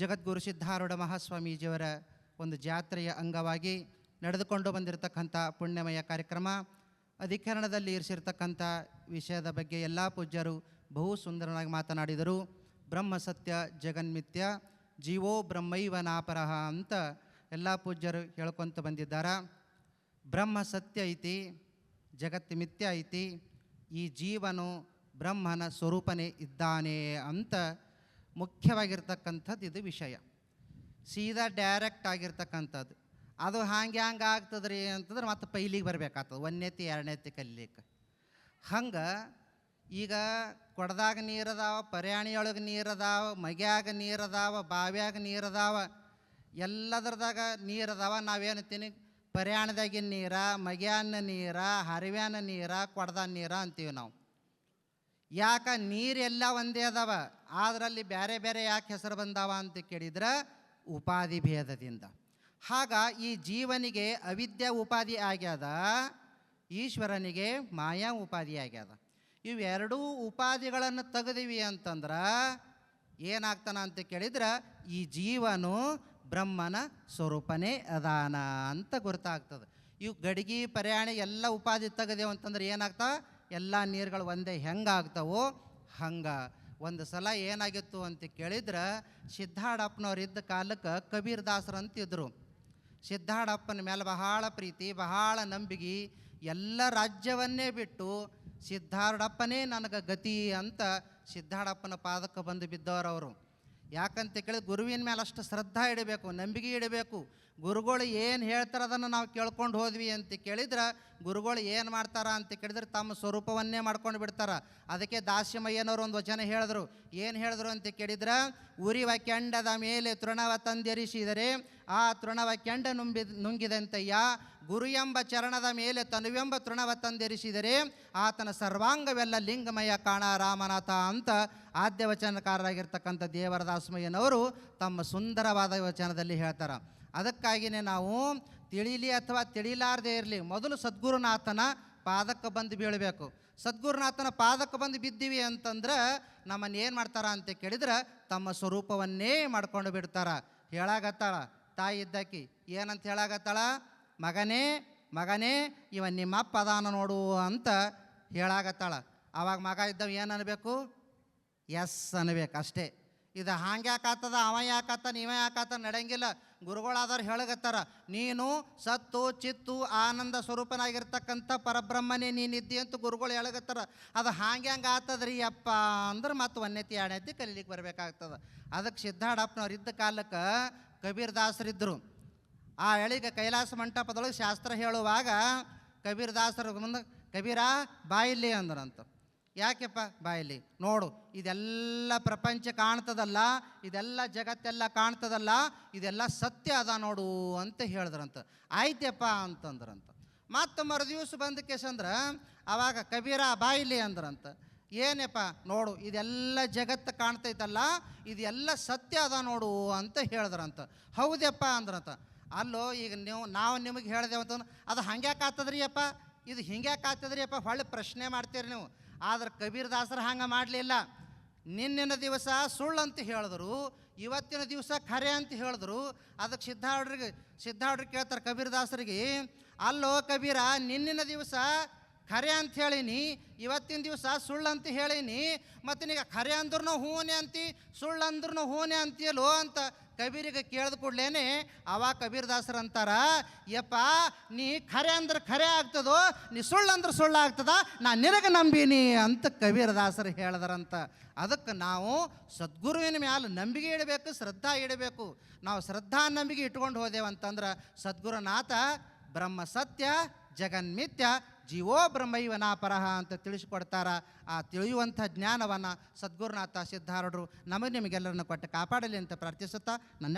ಜಗದ್ಗುರು ಸಿದ್ಧಾರೂಢ ಮಹಾಸ್ವಾಮೀಜಿಯವರ ಒಂದು ಜಾತ್ರೆಯ ಅಂಗವಾಗಿ ನಡೆದುಕೊಂಡು ಬಂದಿರತಕ್ಕಂಥ ಪುಣ್ಯಮಯ ಕಾರ್ಯಕ್ರಮ, ಅಧಿಕರಣದಲ್ಲಿ ಇರಿಸಿರ್ತಕ್ಕಂಥ ವಿಷಯದ ಬಗ್ಗೆ ಎಲ್ಲ ಪೂಜ್ಯರು ಬಹು ಸುಂದರವಾಗಿ ಮಾತನಾಡಿದರು. ಬ್ರಹ್ಮ ಸತ್ಯ ಜಗನ್ಮಿತ್ಯ ಜೀವೋ ಬ್ರಹ್ಮೈವ ನಾಪರಹ ಅಂತ ಎಲ್ಲ ಪೂಜ್ಯರು ಹೇಳ್ಕೊತ ಬಂದಿದ್ದಾರೆ. ಬ್ರಹ್ಮ ಸತ್ಯ ಐತಿ ಜಗತ್ತು ಮಿಥ್ಯ ಐತಿ, ಈ ಜೀವನು ಬ್ರಹ್ಮನ ಸ್ವರೂಪನೇ ಇದ್ದಾನೆ ಅಂತ ಮುಖ್ಯವಾಗಿರ್ತಕ್ಕಂಥದ್ದು ಇದು ವಿಷಯ. ಸೀದಾ ಡೈರೆಕ್ಟ್ ಆಗಿರ್ತಕ್ಕಂಥದ್ದು. ಅದು ಹಂಗೆ ಹಂಗೆ ಆಗ್ತದ್ರಿ ಅಂತಂದ್ರೆ ಮತ್ತೆ ಪೈಲಿಗೆ ಬರಬೇಕಾಗ್ತದೆ. ಒಂದನೇತಿ ಎರಡನೇತಿ ಕಲಿಲಿಕ್ಕೆ. ಹಂಗೆ ಈಗ ಕೊಡದಾಗ ನೀರದಾವ ಪರ್ಯಾಣಿಯೊಳಗೆ ನೀರದಾವ ಮಗ್ಯಾಗ ನೀರದಾವ ಬಾವ್ಯಾಗ ನೀರದಾವ ಎಲ್ಲದ್ರದಾಗ ನೀರದಾವ ನಾವೇನಂತೀನಿ ಪರ್ಯಾಣದಾಗಿನ ನೀರ, ಮಗ್ಯಾನ ನೀರ, ಹರಿವ್ಯಾನ ನೀರ, ಕೊಡದ ನೀರ ಅಂತೀವಿ ನಾವು. ಯಾಕ ನೀರೆಲ್ಲ ಒಂದೇ ಅದಾವ? ಅದರಲ್ಲಿ ಬೇರೆ ಬೇರೆ ಯಾಕೆ ಹೆಸರು ಬಂದಾವ ಅಂತ ಕೇಳಿದ್ರೆ ಉಪಾಧಿ ಭೇದದಿಂದ. ಹಾಗ ಈ ಜೀವನಿಗೆ ಅವಿದ್ಯ ಉಪಾಧಿ ಆಗ್ಯದ, ಈಶ್ವರನಿಗೆ ಮಾಯಾ ಉಪಾಧಿ ಆಗ್ಯದ. ಇವೆರಡೂ ಉಪಾಧಿಗಳನ್ನು ತೆಗೆದಿವಿ ಅಂತಂದ್ರೆ ಏನಾಗ್ತಾನ ಅಂತ ಕೇಳಿದ್ರೆ ಈ ಜೀವನು ಬ್ರಹ್ಮನ ಸ್ವರೂಪನೇ ಅದಾನ ಅಂತ ಗೊತ್ತಾಗ್ತದೆ ಇವು ಗಡಿಗೆ, ಪರ್ಯಾಣ ಎಲ್ಲ ಉಪಾಧಿ ತೆಗೆದೇವು ಅಂತಂದ್ರೆ ಏನಾಗ್ತಾ ಎಲ್ಲ ನೀರುಗಳು ಒಂದೇ ಹೆಂಗಾಗ್ತಾವೋ ಹಂಗೆ. ಒಂದು ಸಲ ಏನಾಗಿತ್ತು ಅಂತ ಕೇಳಿದ್ರೆ ಸಿದ್ಧಾಡಪ್ಪನವ್ರು ಇದ್ದ ಕಾಲಕ್ಕೆ ಕಬೀರ್ ದಾಸರು ಅಂತಿದ್ರು. ಸಿದ್ಧಾಡಪ್ಪನ ಮೇಲೆ ಬಹಳ ಪ್ರೀತಿ, ಬಹಳ ನಂಬಿಕೆ ಎಲ್ಲ ರಾಜ್ಯವನ್ನೇ ಬಿಟ್ಟು ಸಿದ್ಧಾರಡಪ್ಪನೇ ನನಗೆ ಗತಿ ಅಂತ ಸಿದ್ಧಾಡಪ್ಪನ ಪಾದಕ್ಕೆ ಬಂದು ಬಿದ್ದವರವರು. ಯಾಕಂತ ಕೇಳಿದ್ರೆ ಗುರುವಿನ ಮೇಲೆ ಅಷ್ಟು ಶ್ರದ್ಧಾ ಇಡಬೇಕು, ನಂಬಿಕೆ ಇಡಬೇಕು. ಗುರುಗಳು ಏನು ಹೇಳ್ತಾರೆ ಅದನ್ನು ನಾವು ಕೇಳ್ಕೊಂಡು ಹೋದ್ವಿ ಅಂತ ಕೇಳಿದ್ರೆ, ಗುರುಗಳು ಏನು ಮಾಡ್ತಾರ ಅಂತ ಕೇಳಿದ್ರೆ ತಮ್ಮ ಸ್ವರೂಪವನ್ನೇ ಮಾಡ್ಕೊಂಡು ಬಿಡ್ತಾರ. ಅದಕ್ಕೆ ದಾಸ್ಯಮಯ್ಯನವರು ಒಂದು ವಚನ ಹೇಳಿದ್ರು. ಏನು ಹೇಳಿದ್ರು ಅಂತ ಕೇಳಿದ್ರೆ, ಉರಿವ ಕೆಂಡದ ಮೇಲೆ ತೃಣವ ತಂದೆರಿಸಿದರೆ ಆ ತೃಣವ ಕೆಂಡ ನುಂಬಿ ನುಂಗಿದಂತಯ್ಯ ಗುರು ಎಂಬ ಚರಣದ ಮೇಲೆ ತನುವೆಂಬ ತೃಣವ ತಂದಿರಿಸಿದರೆ ಆತನ ಸರ್ವಾಂಗವೆಲ್ಲ ಲಿಂಗಮಯ ಕಾಣ ರಾಮನಾಥ ಅಂತ ಆದ್ಯ ವಚನಕಾರರಾಗಿರ್ತಕ್ಕಂಥ ದೇವರದಾಸಮಯ್ಯನವರು ತಮ್ಮ ಸುಂದರವಾದ ವಚನದಲ್ಲಿ ಹೇಳ್ತಾರೆ. ಅದಕ್ಕಾಗಿಯೇ ನಾವು ತಿಳಿಲಿ ಅಥವಾ ತಿಳಿಲಾರದೇ ಇರಲಿ ಮೊದಲು ಸದ್ಗುರುನಾಥನ ಪಾದಕ್ಕೆ ಬಂದು ಬೀಳಬೇಕು. ಸದ್ಗುರುನಾಥನ ಪಾದಕ್ಕೆ ಬಂದು ಬಿದ್ದೀವಿ ಅಂತಂದ್ರೆ ನಮ್ಮನ್ನು ಏನು ಮಾಡ್ತಾರ ಅಂತ ಕೇಳಿದ್ರೆ ತಮ್ಮ ಸ್ವರೂಪವನ್ನೇ ಮಾಡ್ಕೊಂಡು ಬಿಡ್ತಾರ. ಹೇಳಾಗತ್ತಾಳ ತಾಯಿ ಇದ್ದಾಕಿ ಏನಂತ ಹೇಳಾಗತ್ತಾಳ ಮಗನೇ ಮಗನೇ, ಇವ ನಿಮ್ಮಪ್ಪ ಅದಾನ ನೋಡು ಅಂತ ಹೇಳಾಗತ್ತಾಳ ಅವಾಗ ಮಗ ಇದ್ದವ ಏನು ಅನ್ಬೇಕು? ಎಸ್ ಅನ್ಬೇಕು ಅಷ್ಟೇ. ಇದು ಹಾಂಗೆ ಯಾಕಾತದ ಅವ ಯಾಕಾತ ನೀವ ಯಾಕಾತ ನಡೆಯಂಗಿಲ್ಲ. ಗುರುಗಳಾದವ್ರು ಹೇಳಗತ್ತಾರ ನೀನು ಸತ್ತು, ಚಿತ್ತು, ಆನಂದ ಸ್ವರೂಪನಾಗಿರ್ತಕ್ಕಂಥ ಪರಬ್ರಹ್ಮನೇ ನೀನಿದ್ದಿ ಅಂತ ಗುರುಗಳು ಹೇಳಗತ್ತಾರ ಅದು ಹಾಂಗೆ ಹಂಗೆ ಆತದ್ರಿ ಅಪ್ಪ ಅಂದ್ರೆ ಮತ್ತು ಒನ್ನೆತಿ ಎರಡನೇತಿ ಕಲೀಲಿಕ್ಕೆ ಬರಬೇಕಾಗ್ತದೆ. ಅದಕ್ಕೆ ಸಿದ್ಧಾಡಪ್ಪನವ್ರು ಇದ್ದ ಕಾಲಕ್ಕೆ ಕಬೀರ್ ದಾಸರಿದ್ದರು. ಆ ಎಳಿಗೆ ಕೈಲಾಸ ಮಂಟಪದೊಳಗೆ ಶಾಸ್ತ್ರ ಹೇಳುವಾಗ ಕಬೀರ್ ದಾಸರ ಮುಂದೆ, ಕಬೀರ ಬಾಯಿಲಿ ಅಂದ್ರಂತ. ಯಾಕೆಪ್ಪ? ಬಾಯಿಲಿ ನೋಡು, ಇದೆಲ್ಲ ಪ್ರಪಂಚ ಕಾಣ್ತದಲ್ಲ, ಇದೆಲ್ಲ ಜಗತ್ತೆಲ್ಲ ಕಾಣ್ತದಲ್ಲ, ಇದೆಲ್ಲ ಸತ್ಯ ಅದ ನೋಡು ಅಂತ ಹೇಳಿದ್ರಂತ. ಆಯ್ತಪ್ಪ ಅಂತಂದ್ರಂತ. ಮತ್ತು ಮರುದಿವ್ಸ ಬಂದ ಕೇಸಂದ್ರೆ ಅವಾಗ ಕಬೀರ ಬಾಯಿಲಿ ಅಂದ್ರಂತ. ಏನಪ್ಪ? ನೋಡು, ಇದೆಲ್ಲ ಜಗತ್ತು ಕಾಣ್ತೈತಲ್ಲ, ಇದೆಲ್ಲ ಸತ್ಯ ಅದ ನೋಡು ಅಂತ ಹೇಳಿದ್ರಂತ. ಹೌದಪ್ಪ ಅಂದ್ರಂತ. ಅಲ್ಲೋ, ಈಗ ನೀವು, ನಾವು ನಿಮಗೆ ಹೇಳಿದೆವು ಅಂತಂದ್ರೆ, ಅದು ಹಂಗ್ಯಾಕೆ ಆಗ್ತದ್ರಿ ಅಪ್ಪ ಇದು ಹಿಂಗ್ಯಾಕೆ ಆಗ್ತದ್ರಿ ಅಪ್ಪ ಹೊಳ್ಳಿ ಪ್ರಶ್ನೆ ಮಾಡ್ತೀರಿ ನೀವು. ಆದ್ರೆ ಕಬೀರ್ ದಾಸರು ಹಂಗೆ ಮಾಡಲಿಲ್ಲ. ನಿನ್ನಿನ ದಿವಸ ಸುಳ್ಳು ಅಂತ ಹೇಳಿದ್ರು, ಇವತ್ತಿನ ದಿವಸ ಖರೆ ಅಂತ ಹೇಳಿದ್ರು. ಅದಕ್ಕೆ ಸಿದ್ಧಾರ್ಡ್ರಿಗೆ ಸಿದ್ಧಾರ್ಡ್ರಿಗೆ ಕೇಳ್ತಾರೆ ಕಬೀರ್ ದಾಸರಿಗೆ, ಅಲ್ಲೋ ಕಬೀರ, ನಿನ್ನಿನ ದಿವಸ ಖರೆ ಅಂತ ಹೇಳೀನಿ, ಇವತ್ತಿನ ದಿವಸ ಸುಳ್ಳು ಅಂತ ಹೇಳೀನಿ ಮತ್ತು ನೀಗ ಖರೆ ಅಂದ್ರೂ ಹೂನೆ ಅಂತಿ, ಸುಳ್ಳು ಅಂದ್ರೂ ಹೂನೆ ಅಂತೀಯಲ್ಲೋ ಅಂತ ಕಬೀರಿಗೆ ಕೇಳಿದ ಕೂಡಲೇನೆ, ಅವ ಕಬೀರ್ದಾಸರು ಅಂತಾರ, ಯಪ್ಪ ನೀ ಖರೆ ಅಂದ್ರೆ ಖರೆ ಆಗ್ತದೋ, ನೀ ಸುಳ್ಳು ಅಂದ್ರೆ ಸುಳ್ಳು ಆಗ್ತದ, ನಾ ನಿನಗೆ ನಂಬೀನಿ ಅಂತ ಕಬೀರದಾಸರು ದಾಸರು ಅದಕ್ಕೆ ನಾವು ಸದ್ಗುರುವಿನ ಮ್ಯಾಲೆ ನಂಬಿಕೆ ಇಡಬೇಕು, ಶ್ರದ್ಧಾ ಇಡಬೇಕು. ನಾವು ಶ್ರದ್ಧಾ ನಂಬಿಕೆ ಇಟ್ಕೊಂಡು ಹೋದೆವಂತಂದ್ರೆ, ಸದ್ಗುರುನಾಥ ಬ್ರಹ್ಮ ಸತ್ಯ, ಜಗನ್ಮಿತ್ಯ ಜೀವೋ ಬ್ರಹ್ಮೈವನ ಪರಹ ಅಂತ ತಿಳಿಸಿಕೊಡ್ತಾರ. ಆ ತಿಳಿಯುವಂಥ ಜ್ಞಾನವನ್ನು ಸದ್ಗುರುನಾಥ ಸಿದ್ಧಾರೂಢರು ನಮಗೆ ನಿಮಗೆಲ್ಲರನ್ನು ಕೊಟ್ಟು ಕಾಪಾಡಲಿ ಅಂತ ಪ್ರಾರ್ಥಿಸುತ್ತಾ ನನ್ನ